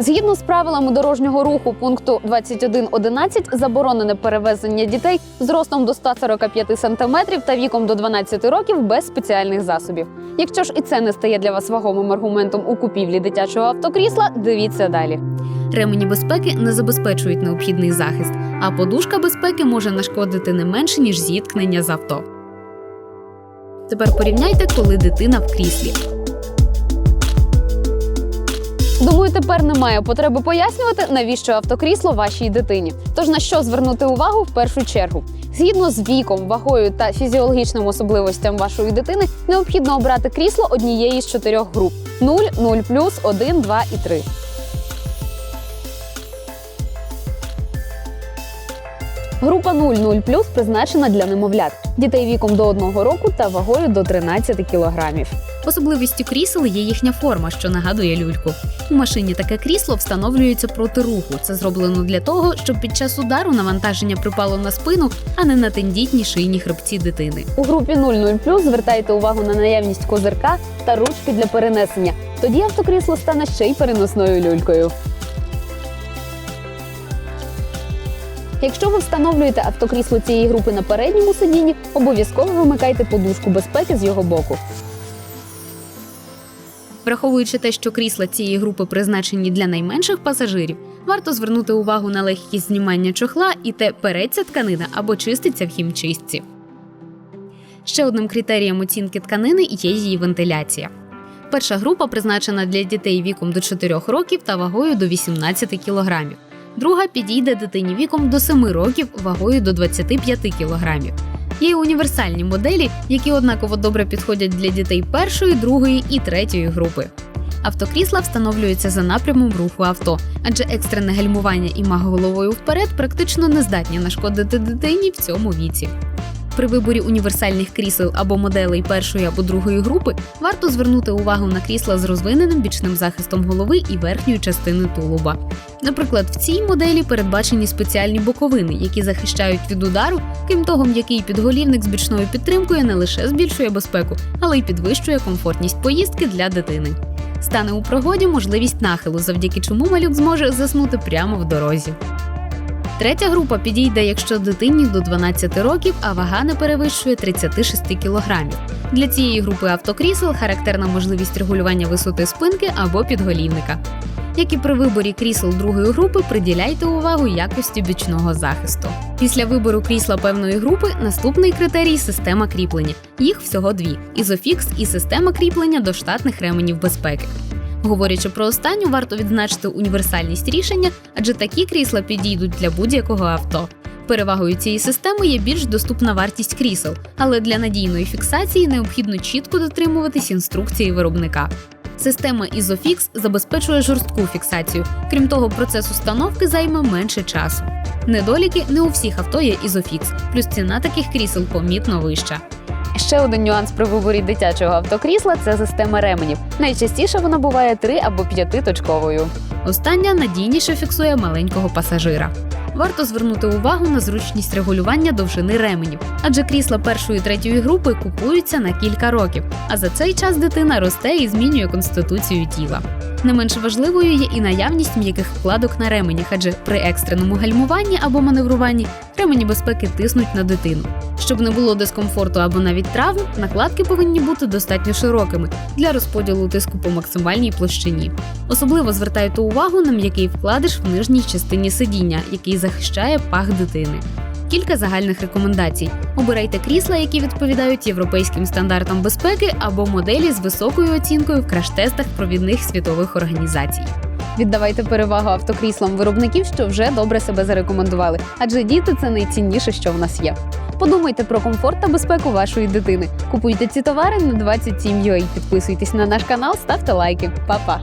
Згідно з правилами дорожнього руху пункту 21.11 заборонене перевезення дітей з ростом до 145 см та віком до 12 років без спеціальних засобів. Якщо ж і це не стає для вас вагомим аргументом у купівлі дитячого автокрісла, дивіться далі. Ремені безпеки не забезпечують необхідний захист, а подушка безпеки може нашкодити не менше ніж зіткнення з авто. Тепер порівняйте, коли дитина в кріслі. Думаю, тепер немає потреби пояснювати, навіщо автокрісло вашій дитині. Тож на що звернути увагу в першу чергу? Згідно з віком, вагою та фізіологічним особливостям вашої дитини, необхідно обрати крісло однієї з чотирьох груп: 0, 0 1, 2 і 3. Група 0-0 призначена для немовлят, дітей віком до 1 року та вагою до 13 кілограмів. Особливістю крісел є їхня форма, що нагадує люльку. У машині таке крісло встановлюється проти руху. Це зроблено для того, щоб під час удару навантаження припало на спину, а не на тендітні шийні хребці дитини. У групі 00 звертайте увагу на наявність козирка та ручки для перенесення. Тоді автокрісло стане ще й переносною люлькою. Якщо ви встановлюєте автокрісло цієї групи на передньому сидінні, обов'язково вимикайте подушку безпеки з його боку. Враховуючи те, що крісла цієї групи призначені для найменших пасажирів, варто звернути увагу на легкість знімання чохла і те, переться тканина або чиститься в хімчистці. Ще одним критерієм оцінки тканини є її вентиляція. Перша група призначена для дітей віком до 4 років та вагою до 18 кг. Друга підійде дитині віком до 7 років вагою до 25 кг. Є й універсальні моделі, які однаково добре підходять для дітей першої, другої і третьої групи. Автокрісла встановлюються за напрямом руху авто, адже екстрене гальмування і мах головою вперед практично не здатні нашкодити дитині в цьому віці. При виборі універсальних крісел або моделей першої або другої групи варто звернути увагу на крісла з розвиненим бічним захистом голови і верхньої частини тулуба. Наприклад, в цій моделі передбачені спеціальні боковини, які захищають від удару, крім того, м'який підголівник з бічною підтримкою не лише збільшує безпеку, але й підвищує комфортність поїздки для дитини. Стане у пригоді можливість нахилу, завдяки чому малюк зможе заснути прямо в дорозі. Третя група підійде, якщо дитині до 12 років, а вага не перевищує 36 кг. Для цієї групи автокрісел характерна можливість регулювання висоти спинки або підголівника. Як і при виборі крісел другої групи, приділяйте увагу якості бічного захисту. Після вибору крісла певної групи наступний критерій система кріплення. Їх всього дві: ізофікс і система кріплення до штатних ременів безпеки. Говорячи про останню, варто відзначити універсальність рішення, адже такі крісла підійдуть для будь-якого авто. Перевагою цієї системи є більш доступна вартість крісел, але для надійної фіксації необхідно чітко дотримуватись інструкції виробника. Система Isofix забезпечує жорстку фіксацію. Крім того, процес установки займе менше часу. Недоліки не у всіх авто є Isofix, плюс ціна таких крісел помітно вища. Ще один нюанс при виборі дитячого автокрісла це система ременів. Найчастіше вона буває три або п'ятиточковою. Остання надійніше фіксує маленького пасажира. Варто звернути увагу на зручність регулювання довжини ременів, адже крісла першої і третьої групи купуються на кілька років, а за цей час дитина росте і змінює конституцію тіла. Не менш важливою є і наявність м'яких вкладок на ременях, адже при екстреному гальмуванні або маневруванні ремені безпеки тиснуть на дитину. Щоб не було дискомфорту або навіть травм, накладки повинні бути достатньо широкими для розподілу тиску по максимальній площині. Особливо звертайте увагу на м'який вкладиш в нижній частині сидіння, який захищає пах дитини. Кілька загальних рекомендацій: обирайте крісла, які відповідають європейським стандартам безпеки, або моделі з високою оцінкою в краш-тестах провідних світових організацій. Віддавайте перевагу автокріслам виробників, що вже добре себе зарекомендували, адже діти це найцінніше, що в нас є. Подумайте про комфорт та безпеку вашої дитини. Купуйте ці товари на 27.ua, Підписуйтесь на наш канал, ставте лайки. Па-па!